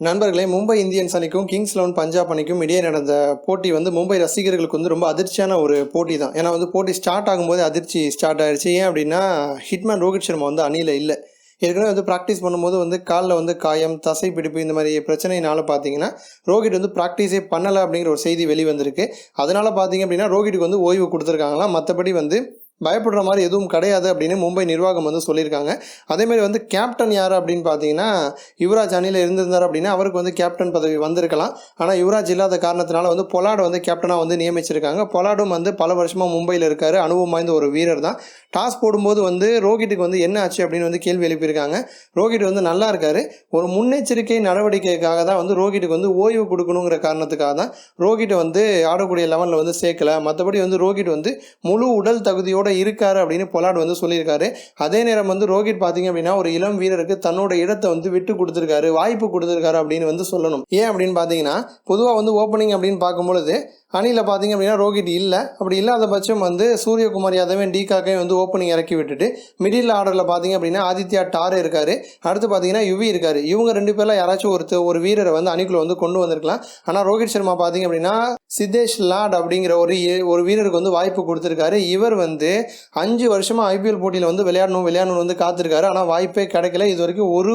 நண்பர்களே மும்பை இந்தியன்ஸ் அணிக்கும் Kings Eleven Punjab அணிக்கும் இடையே நடந்த போட்டி வந்து மும்பை ரசிகர்களுக்கு வந்து ரொம்ப அதிர்ச்சியான ஒரு போட்டி தான். ஏன்னா வந்து போட்டி ஸ்டார்ட் ஆகும்போது அதிர்ச்சி ஸ்டார்ட் ஆயிடுச்சு ஏன் அப்படின்னா ஹிட்மேன் ரோஹித் சர்மா வந்து அணியில் இல்லை. ஏற்கனவே வந்து ப்ராக்டிஸ் பண்ணும்போது வந்து காலில் வந்து காயம் தசை பிடிப்பு இந்த மாதிரி பிரச்சனைனால பார்த்தீங்கன்னா ரோஹித் வந்து ப்ராக்டிஸே பண்ணலை அப்படிங்கிற ஒரு செய்தி வெளிவந்திருக்கு. அதனால் பார்த்தீங்க அப்படின்னா ரோஹிட்டுக்கு வந்து ஓய்வு கொடுத்துருக்காங்களாம். மற்றபடி வந்து பயப்படுற மாதிரி எதுவும் கிடையாது அப்படின்னு மும்பை நிர்வாகம் வந்து சொல்லியிருக்காங்க. அதேமாதிரி வந்து கேப்டன் யார் அப்படின்னு பார்த்தீங்கன்னா யுவராஜ் அணியில் இருந்திருந்தார் அப்படின்னா அவருக்கு வந்து கேப்டன் பதவி வந்திருக்கலாம். ஆனால் யுவராஜ் இல்லாத காரணத்தினால வந்து பொலாடை வந்து கேப்டனாக வந்து நியமிச்சிருக்காங்க. பொலாடும் வந்து பல வருஷமாக மும்பையில் இருக்கார். அனுபவம் வாய்ந்த ஒரு வீரர் தான். டாஸ் போடும்போது வந்து ரோஹிட்டுக்கு வந்து என்ன ஆச்சு அப்படின்னு வந்து கேள்வி எழுப்பியிருக்காங்க. ரோஹித் வந்து நல்லா இருக்காரு. ஒரு முன்னெச்சரிக்கை நடவடிக்கைக்காக தான் வந்து ரோஹிட்டுக்கு வந்து ஓய்வு கொடுக்கணுங்கிற காரணத்துக்காக தான் ரோஹிட்டை வந்து ஆடக்கூடிய லெவனில் வந்து சேர்க்கல. மற்றபடி வந்து ரோஹித் வந்து முழு உடல் தகுதியோடு இருக்காரு அப்படின்னு பொலாட் வந்து சொல்லியிருக்காரு. அதே நேரம் வந்து ரோகிட் பார்த்தீங்க அப்படின்னா ஒரு இளம் வீரருக்கு தன்னோட இடத்தை வந்து விட்டு கொடுத்துருக்காரு. வாய்ப்பு கொடுத்துருக்காரு அப்படின்னு வந்து சொல்லணும். ஏன் அப்படின்னு பார்த்தீங்கன்னா பொதுவாக வந்து ஓப்பனிங் அப்படின்னு பார்க்கும்பொழுது அணியில் பார்த்தீங்க அப்படின்னா ரோஹித் இல்லை. அப்படி இல்லாத பட்சம் வந்து சூரியகுமார் யாதவன் டிகாக்கையும் வந்து ஓப்பனிங் இறக்கி விட்டுட்டு மிடில் ஆர்டரில் பார்த்தீங்க அப்படின்னா ஆதித்யா டார் இருக்கார். அடுத்து பார்த்தீங்கன்னா யுவி இருக்கார். இவங்க ரெண்டு பேரில் யாராச்சும் ஒருத்தர் ஒரு வீரரை வந்து அணிக்குள்ள வந்து கொண்டு வந்திருக்கலாம். ஆனால் ரோஹித் சர்மா பார்த்தீங்க அப்படின்னா சித்தேஷ் லாட் அப்படிங்கிற ஒரு ஒரு வீரருக்கு வந்து வாய்ப்பு கொடுத்துருக்காரு. இவர் வந்து அஞ்சு வருஷமாக ஐபிஎல் போட்டியில் வந்து விளையாடணும் விளையாடணும் வந்து காத்திருக்காரு. ஆனால் வாய்ப்பே கிடைக்கல. இது வரைக்கும் ஒரு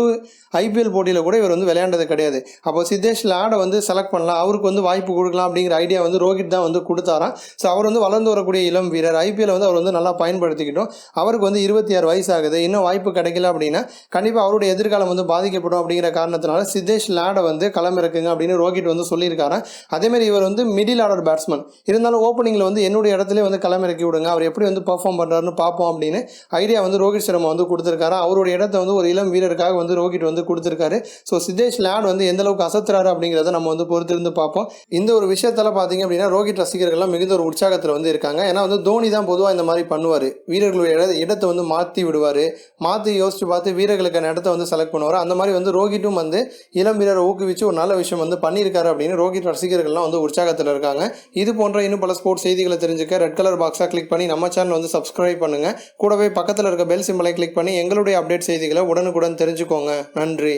ஐபிஎல் போட்டியில் கூட இவர் வந்து விளையாண்டது கிடையாது. அப்போ சித்தேஷ் லாடை வந்து செலக்ட் பண்ணலாம். அவருக்கு வந்து வாய்ப்பு கொடுக்கலாம் அப்படிங்கிற ஐடியா வந்து ரோஹித் தான் வந்து கொடுத்தாராம். ஸோ அவர் வந்து வளர்ந்து வரக்கூடிய இளம் வீரர். ஐபிஎல் வந்து அவர் வந்து நல்லா பயன்படுத்திக்கிட்டோம். அவருக்கு வந்து இருபத்தி ஆறு வயசு ஆகுது இன்னும் வாய்ப்பு கிடைக்கல அப்படின்னா கண்டிப்பாக அவருடைய எதிர்காலம் வந்து பாதிக்கப்படும் அப்படிங்கிற காரணத்தினால சித்தேஷ் லாடை வந்து களமிறக்குங்க அப்படின்னு ரோஹித் வந்து சொல்லியிருக்காரு. அதேமாதிரி இவர் வந்து மிடில் ஆர்டர் பேட்ஸ்மேன். இருந்தாலும் ஓப்பனிங்கில் வந்து என்னுடைய இடத்துல வந்து களமிறக்கி விடுங்க. அவர் எப்படி வந்து பெர்ஃபார்ம் பண்ணுறாருன்னு பார்ப்போம் அப்படின்னு ஐடியா வந்து ரோஹித் சர்மா வந்து கொடுத்துருக்காரு. அவருடைய இடத்த வந்து ஒரு இளம் வீரருக்காக வந்து ரோஹித் வந்து கொடுத்துருக்காரு. ஸோ சித்தேஷ் லேட் வந்து எந்த அளவுக்கு அசத்துறாரு அப்படிங்கிறத நம்ம வந்து பொறுத்திருந்து பார்ப்போம். இந்த ஒரு விஷயத்தில் பார்த்தீங்க அப்படின்னா ரோஹித் ரசிகர்கள்லாம் மிகுந்த ஒரு உற்சாகத்தில் வந்து இருக்காங்க. ஏன்னா வந்து தோனி தான் பொதுவாக இந்த மாதிரி பண்ணுவார். வீரர் வீரர்களுடைய இட இடத்தை வந்து மாற்றி விடுவார். மாற்றி யோசிச்சு பார்த்து வீரர்களுக்கான இடத்த வந்து செலக்ட் பண்ணுவார். அந்த மாதிரி வந்து ரோஹிட்டும் வந்து இளம் வீரரை ஊக்குவிச்சு ஒரு நல்ல விஷயம் வந்து பண்ணியிருக்காரு அப்படின்னு ரோஹித் ரசிகர்கள்லாம் வந்து உற்சாகத்தில் இருக்காங்க. இது போன்ற இன்னும் பல ஸ்போர்ட்ஸ் செய்திகளை தெரிஞ்சுக்க ரெட் கலர் பாக்ஸாக கிளிக் பண்ணி நம்ம சேனல் வந்து சப்ஸ்கிரைப் பண்ணுங்கள் கூடவே பக்கத்தில் இருக்க பெல் சிம்பலை கிளிக் பண்ணி எங்களுடைய அப்டேட் செய்திகளை உடனுக்குடன் தெரிஞ்சுக்கோங்க. நன்றி.